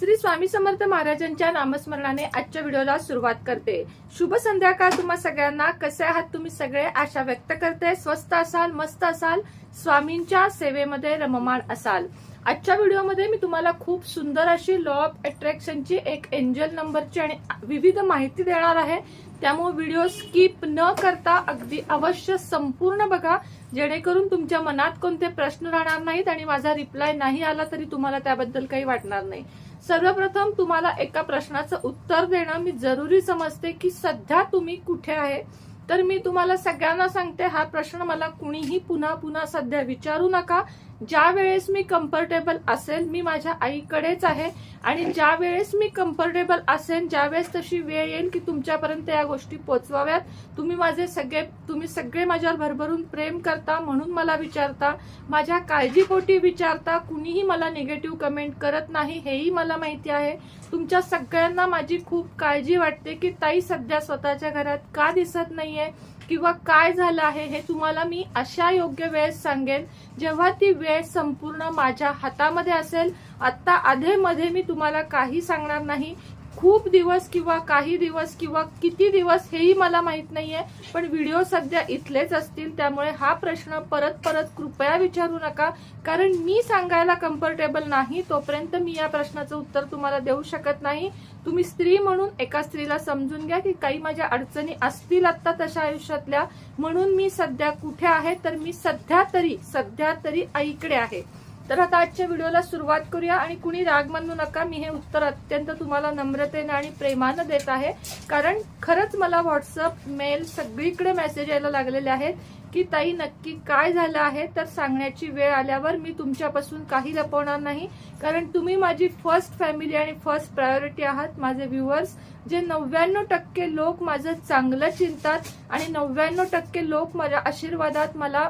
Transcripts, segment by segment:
श्री स्वामी समर्थ महाराजांच्या नामस्मरणाने आजच्या व्हिडिओला सुरुवात करते. शुभ संध्याकाळ तुम्हा सगळ्यांना. कसे आहात तुम्ही सगळे? आशा व्यक्त करते. स्वस्त असाल मस्त असाल स्वामींच्या सेवेमध्ये रममाण असाल. आजच्या व्हिडिओमध्ये मी तुम्हाला खूप सुंदर अशी लॉ ऑफ अट्रॅक्शनची एक एंजल नंबरची आणि विविध माहिती देणार आहे. त्यामुळे व्हिडिओ स्किप न करता अगदी अवश्य संपूर्ण बघा. जेणेकरून तुमच्या मनात कोणते प्रश्न राहणार नाहीत आणि माझा रिप्लाय नाही आला तरी तुम्हाला त्याबद्दल काही वाटणार नाही. सर्वप्रथम तुम्हाला एका प्रश्नाचं उत्तर देणं मी जरुरी समजते की सध्या तुम्ही कुठे आहे. तर मी तुम्हाला सगळ्यांना सांगते हा प्रश्न मला कुणीही पुन्हा पुन्हा सध्या विचारू नका. ज्या वेळेस मी कम्फर्टेबल असेल मी माझ्या आईकडेच आहे. आणि ज्या वेळेस मी कम्फर्टेबल असेल ज्यावेळेस तशी वेळ येईल की तुमच्यापर्यंत या गोष्टी पोचवाव्यात तुम्ही माझे सगळे तुम्ही सगळे माझ्यावर भरभरून प्रेम करता म्हणून मला विचारता माझ्या काळजीपोटी विचारता कुणीही मला निगेटिव्ह कमेंट करत नाही हेही मला माहिती आहे. तुमच्या सगळ्यांना माझी खूप काळजी वाटते की ताई सध्या स्वतःच्या घरात का दिसत नाहीये? किंवा काय झालं आहे हे तुम्हाला मी अशा योग्य वेळेस सांगेन. जेव्हा ती वेळ संपूर्ण माझ्या हातामध्ये असेल आता आधेमध्ये मी तुम्हाला काही सांगणार नाही. खूप दिवस किंवा काही दिवस किंवा किती दिवस हेही मला माहीत नाहीये पण व्हिडिओ सध्या इथलेच असतील त्यामुळे हा प्रश्न परत परत कृपया विचारू नका. कारण मी सांगायला कम्फर्टेबल नाही तोपर्यंत मी या प्रश्नाचं उत्तर तुम्हाला देऊ शकत नाही. तुम्ही स्त्री म्हणून एका स्त्रीला समजून घ्या की काही माझ्या अडचणी असतील आत्ता तशा आयुष्यातल्या म्हणून मी सध्या कुठे आहे तर मी सध्या तरी सध्या तरी आईकडे आहे. तर आता आजच्या व्हिडिओला सुरुवात करूया आणि कुणी राग मानू नका मी हे उत्तर अत्यंत तुम्हाला नम्रतेने आणि प्रेमानं देत आहे. कारण खरंच मला व्हॉट्सअप मेल सगळीकडे मेसेज यायला लागलेले आहेत की ताई नक्की काय झालं आहे? तर सांगण्याची वेळ आल्यावर मी तुमच्यापासून काही लपवणार नाही. कारण तुम्ही माझी फर्स्ट फॅमिली आणि फर्स्ट प्रायोरिटी आहात. माझे व्ह्युअर्स जे नव्याण्णव टक्के लोक माझं चांगलं चिंतात आणि नव्याण्णव टक्के लोक माझ्या आशीर्वादात मला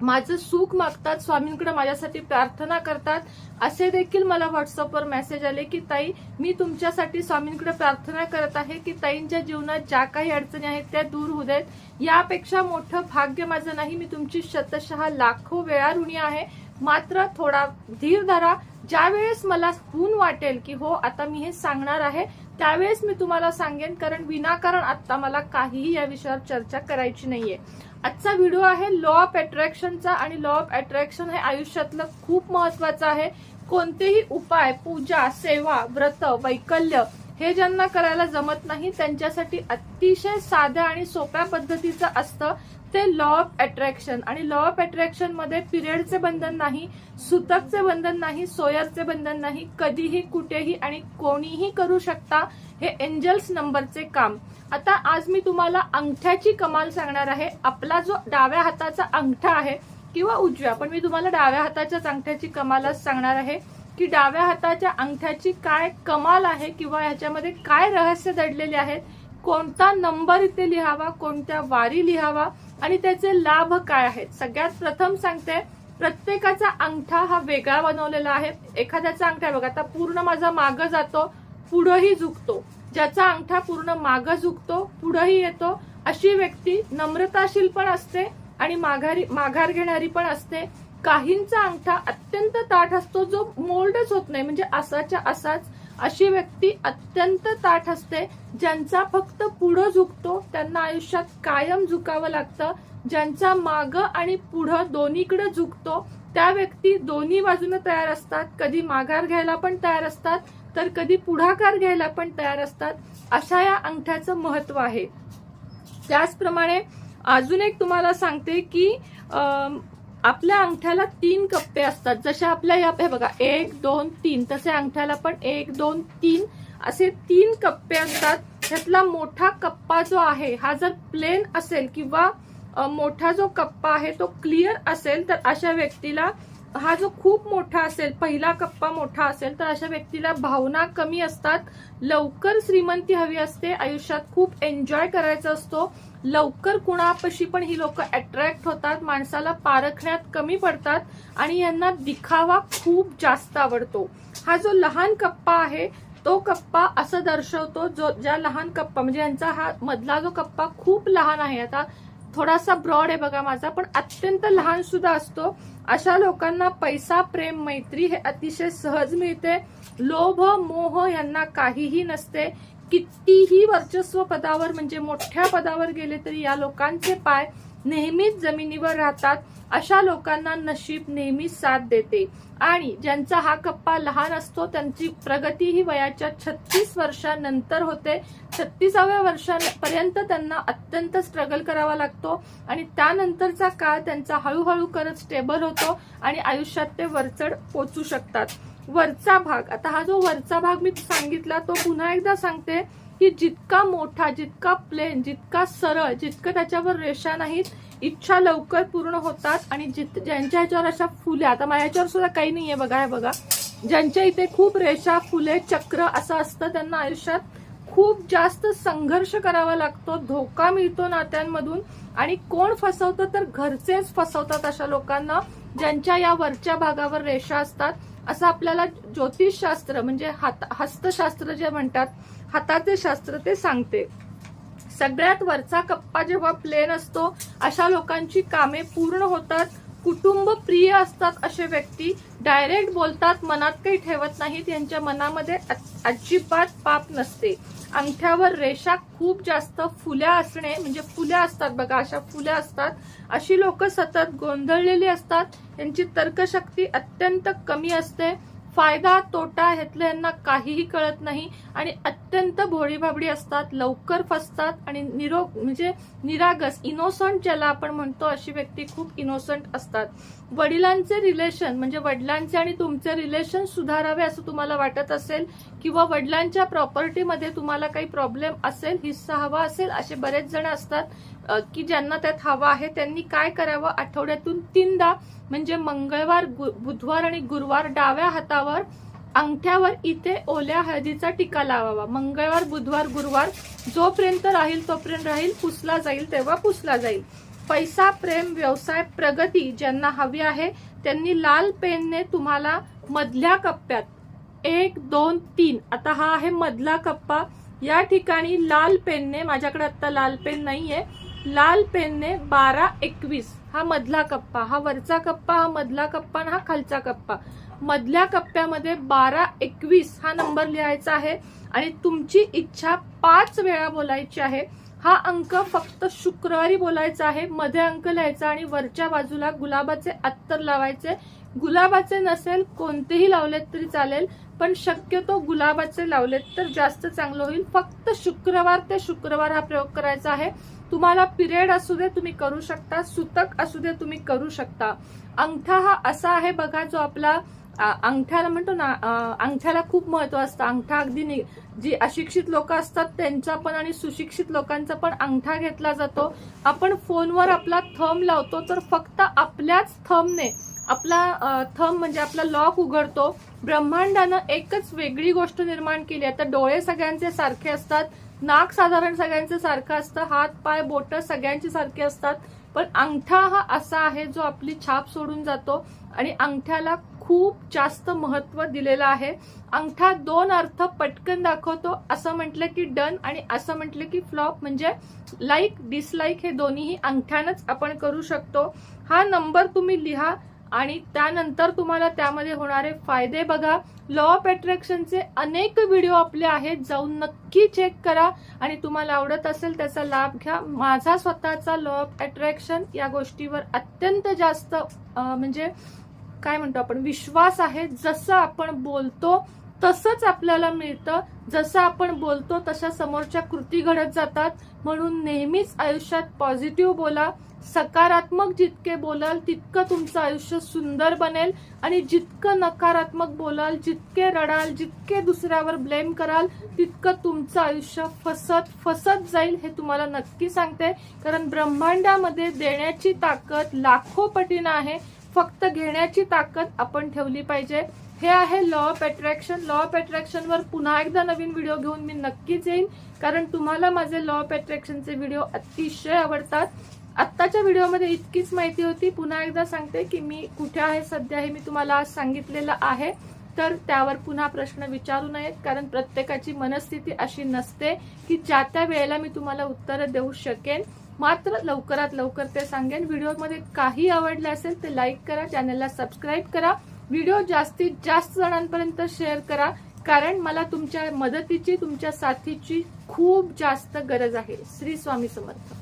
माझं सुख मागतात स्वामींकडे माझ्यासाठी प्रार्थना करतात. असे देखील मला व्हॉट्सअपवर मेसेज आले की ताई मी तुमच्यासाठी स्वामींकडे प्रार्थना करत आहे की ताईंच्या जीवनात ज्या काही अडचणी आहेत त्या दूर होऊ देत. यापेक्षा मोठं भाग्य माझं नाही. मी तुमची शतशः लाखो वेळा ऋणी आहे. मात्र थोडा धीर धरा. ज्या वेळेस मला खून वाटेल की हो आता मी हे सांगणार आहे त्यावेळेस मी तुम्हाला सांगेन. कारण विनाकारण आता मला काहीही या विषयावर चर्चा करायची नाहीये. आजचा व्हिडिओ आहे लॉ ऑफ अट्रॅक्शनचा आणि लॉ ऑफ अट्रॅक्शन हे आयुष्यातलं खूप महत्वाचं आहे. कोणतेही उपाय पूजा सेवा व्रत वैकल्य हे ज्यांना करायला जमत नाही त्यांच्यासाठी अतिशय साध्या आणि सोप्या पद्धतीचं असतं ते लॉ ऑफ अट्रॅक्शन आणि लॉ ऑफ अट्रॅक्शनमध्ये पिरियडचे बंधन नाही सुतकचे बंधन नाही सोयरचे बंधन नाही कधीही कुठेही आणि कोणीही करू शकता हे एंजल्स नंबरचे काम. आता आज मी तुम्हाला अंगठ्याची कमाल सांगणार आहे. आपला जो डाव्या हाताचा अंगठा आहे किंवा उजव्या पण मी तुम्हाला डाव्या हाताच्याच अंगठ्याची कमालच सांगणार आहे. की डाव्या हाताच्या अंगठ्याची काय कमाल आहे किंवा ह्याच्यामध्ये काय रहस्य दडलेले आहेत? कोणता नंबर इथे लिहावा कोणत्या वारी लिहावा आणि त्याचे लाभ काय आहेत? सगळ्यात प्रथम सांगते प्रत्येकाचा अंगठा हा वेगळा बनवलेला आहे. एखाद्याचा अंगठा बघा आता पूर्ण माझा माग जातो पुढंही झुकतो. ज्याचा अंगठा पूर्ण माग झुकतो पुढंही येतो अशी व्यक्ती नम्रताशील पण असते आणि माघारी माघार घेणारी पण असते. काहींचा अंगठा अत्यंत ताठ असतो जो मोल्डच होत नाही. म्हणजे असाच्या असाच अशी व्यक्ती अत्यंत ताठ असते ज्यांचा फक्त पुढं झुकतो त्यांना आयुष्यात कायम झुकावं लागतं. ज्यांचा माग आणि पुढं दोन्हीकडे झुकतो त्या व्यक्ती दोन्ही बाजूने तयार असतात. कधी माघार घ्यायला पण तयार असतात तर कधी पुढाकार घ्यायला पण तयार असतात. अशा या अंगठ्याचं महत्त्व आहे. त्याचप्रमाणे अजून एक तुम्हाला सांगते की आपल्या अंगठ्याला तीन कप्पे असतात. जसे आपल्या या हे बघा एक दोन तीन. तसे अंगठ्याला पण एक दोन तीन असे तीन कप्पे असतात. ह्यातला मोठा कप्पा जो आहे हा जर प्लेन असेल किंवा मोठा जो कप्पा आहे तो क्लिअर असेल तर अशा व्यक्तीला हा जो खूप मोठा असेल पहिला कप्पा मोठा असेल तर अशा व्यक्तीला भावना कमी असतात. लवकर श्रीमंती हवी असते. आयुष्यात खूप एन्जॉय करायचा असतो. लवकर कुणापाशी पण ही लोक अट्रॅक्ट होतात. माणसाला पारखण्यात कमी पडतात आणि यांना दिखावा खूप जास्त आवडतो. हा जो लहान कप्पा आहे तो कप्पा असं दर्शवतो जो ज्या लहान कप्पा म्हणजे यांचा हा मधला जो कप्पा खूप लहान आहे. आता थोडासा ब्रॉड आहे बघा माझा पण अत्यंत लहान सुद्धा असतो. अशा लोकांना पैसा प्रेम मैत्री हे अतिशय सहज मिळते. लोभ मोह यांना काहीही नसते. कितीही वर्चस्व पदावर म्हणजे मोठ्या पदावर गेले तरी या लोकांचे पाय नेहमीच जमिनीवर राहतात अशा लोकांना नशीब नेहमीच साथ देते. आणि ज्यांचा हा कप्पा लहान असतो त्यांची प्रगती ही वयाच्या छत्तीस वर्षानंतर होते. छत्तीसाव्या वर्षापर्यंत त्यांना अत्यंत स्ट्रगल करावा लागतो आणि त्यानंतरचा काळ त्यांचा हळूहळू करत स्टेबल होतो आणि आयुष्यात ते वरचढ पोचू शकतात. वरचा भाग आता हा जो वरचा भाग मी सांगितला तो पुन्हा एकदा सांगते. की जितका मोठा जितका प्लेन जितका सरळ जितकं त्याच्यावर रेषा नाहीत इच्छा लवकर पूर्ण होतात आणि जित ज्यांच्या ह्याच्यावर अशा फुल्या आता माझ्या ह्याच्यावर सुद्धा काही नाहीये बघा हे बघा. ज्यांच्या इथे खूप रेषा फुले चक्र असं असतं त्यांना आयुष्यात खूप जास्त संघर्ष करावा लागतो धोका मिळतो नात्यांमधून आणि कोण फसवतं तर घरचेच फसवतात अशा लोकांना ज्यांच्या या वरच्या भागावर रेषा असतात. असं आपल्याला ज्योतिषशास्त्र म्हणजे हात हस्तशास्त्र जे म्हणतात हाताचे शास्त्र ते सांगते. सगळ्यात वरचा कप्पा जेव्हा प्लेन असतो अशा लोकांची कामे पूर्ण होतात. कुटुंब प्रिय असतात असे व्यक्ती डायरेक्ट बोलतात मनात काही ठेवत नाहीत यांच्या मनामध्ये अजिबात पाप नसते. अंगठ्यावर रेषा खूप जास्त फुल्या असणे म्हणजे फुल्या असतात बघा अशा फुल्या असतात. अशी लोक सतत गोंधळलेली असतात यांची तर्कशक्ती अत्यंत कमी असते. फायदा तोटा ह्यातलं यांना काहीही कळत नाही आणि अत्यंत भोळीभाबडी असतात लवकर फसतात आणि निरोग म्हणजे निरागस इनोसंट ज्याला आपण म्हणतो अशी व्यक्ती खूप इनोसंट असतात. वडिलांचे रिलेशन म्हणजे वडिलांचे आणि तुमचे रिलेशन सुधारावे असं तुम्हाला वाटत असेल किंवा वडिलांच्या प्रॉपर्टीमध्ये तुम्हाला काही प्रॉब्लेम असेल हिस्सा हवा असेल असे बरेच जण असतात की ज्यांना त्यात हवा आहे त्यांनी काय करावं? आठवड्यातून तीनदा म्हणजे मंगळवार गु- बुधवार आणि गुरुवार डाव्या हातावर अंगठ्यावर इथे ओल्या हळदीचा टिका लावावा. मंगळवार बुधवार गुरुवार जोपर्यंत राहील तोपर्यंत राहील पुसला जाईल तेव्हा पुसला जाईल. पैसा प्रेम व्यवसाय प्रगती ज्यांना हवी आहे त्यांनी लाल पेनने तुम्हाला मधल्या कप्प्यात एक दोन तीन. आता हा आहे मधला कप्पा. या ठिकाणी लाल पेनने माझ्याकडे आता लाल पेन नाहीये लाल पेनने बारा एकवीस. हा मधला कप्पा. हा वरचा कप्पा हा मधला कप्पा आणि हा खालचा कप्पा. मधल्या कप्प्यामध्ये बारा एकवीस हा नंबर लिहायचा आहे. आणि तुमची इच्छा पाच वेळा बोलायची आहे. हा अंक फक्त शुक्रवारी बोलायचा आहे. मध्ये अंक लिहायचा आणि वरच्या बाजूला गुलाबाचे अत्तर लावायचे. गुलाबाचे नसेल कोणतेही लावलेत तरी चालेल. पण शक्यतो गुलाबाचे लावलेत तर जास्त चांगलं होईल. फक्त शुक्रवार ते शुक्रवार हा प्रयोग करायचा आहे. तुम्हाला पिरियड असू दे तुम्ही करू शकता. सुतक असू दे तुम्ही करू शकता. अंगठा हा असा आहे बघा जो आपला अंगठ्याला म्हणतो ना अंगठ्याला खूप महत्त्व असतं. अंगठा अगदी नि- जी अशिक्षित लोक असतात त्यांचा पण आणि सुशिक्षित लोकांचा पण अंगठा घेतला जातो. आपण फोनवर आपला थंब लावतो तर फक्त आपल्याच थंबने आपला थंब म्हणजे आपला लॉक उघडतो. ब्रह्मांडानं एकच वेगळी गोष्ट निर्माण केली आता डोळे सगळ्यांचे सारखे असतात नाक साधारण सगळ्यांचं सारखं असतं हात पाय बोट सगळ्यांचे सारखे असतात. पण अंगठा हा असा आहे जो आपली छाप सोडून जातो आणि अंगठ्याला खूप जास्त महत्त्व दिलेलं आहे. अंगठा दोन अर्थ पटकन दाखवतो. असं म्हटलं की डन आणि असं म्हटलं की फ्लॉप. म्हणजे लाईक डिसलाईक हे दोन्हीही अंगठ्यानंच आपण करू शकतो. हा नंबर तुम्ही लिहा आणि त्यानंतर तुम्हाला त्यामध्ये होणारे फायदे बघा. लॉ ऑफ अट्रॅक्शनचे अनेक व्हिडिओ आपले आहेत. जाऊन नक्की चेक करा. आणि तुम्हाला आवडत असेल त्याचा लाभ घ्या. माझा स्वतःचा लॉ ऑफ अट्रॅक्शन या गोष्टीवर अत्यंत जास्त म्हणजे काय म्हणतो आपण? विश्वास आहे. जसं आपण बोलतो तसंच आपल्याला मिळतं. जसं आपण बोलतो तशा समोरच्या कृती घडत जातात. म्हणून नेहमीच आयुष्यात पॉझिटिव्ह बोला. सकारात्मक जितके बोलाल तितकं तुमचं आयुष्य सुंदर बनेल. आणि जितकं नकारात्मक बोलाल जितके रडाल जितके दुसऱ्यावर ब्लेम कराल तितकं तुमचं आयुष्य फसत फसत जाईल हे तुम्हाला नक्की सांगते. कारण ब्रह्मांडामध्ये देण्याची ताकद लाखो पटीनं आहे. फक्त घेण्याची ताकद आपण ठेवली पाहिजे. हे आहे law of attraction law of attraction वर पुन्हा एकदा नवीन व्हिडिओ घेऊन मी नक्कीच येईन. कारण तुम्हाला माझे लॉ ऑफ अट्रॅक्शनचे व्हिडिओ अतिशय आवडतात. आत्ताच्या व्हिडिओमध्ये इतकीच माहिती होती. पुन्हा एकदा सांगते की मी कुठे आहे सध्या हे मी तुम्हाला आज सांगितलेलं आहे. तर त्यावर पुन्हा प्रश्न विचारू नयेत. कारण प्रत्येकाची मनस्थिती अशी नसते की ज्या त्या वेळेला मी तुम्हाला उत्तरं देऊ शकेन. मात्र लवकरात लवकर ते सांगेन. व्हिडिओमध्ये काही आवडले असेल तर लाईक करा चॅनलला सबस्क्राईब करा. व्हिडिओ जास्तीत जास्त जणांपर्यंत शेअर करा. कारण मला तुमच्या मदतीची तुमच्या साथीची खूप जास्त गरज आहे. श्री स्वामी समर्थ.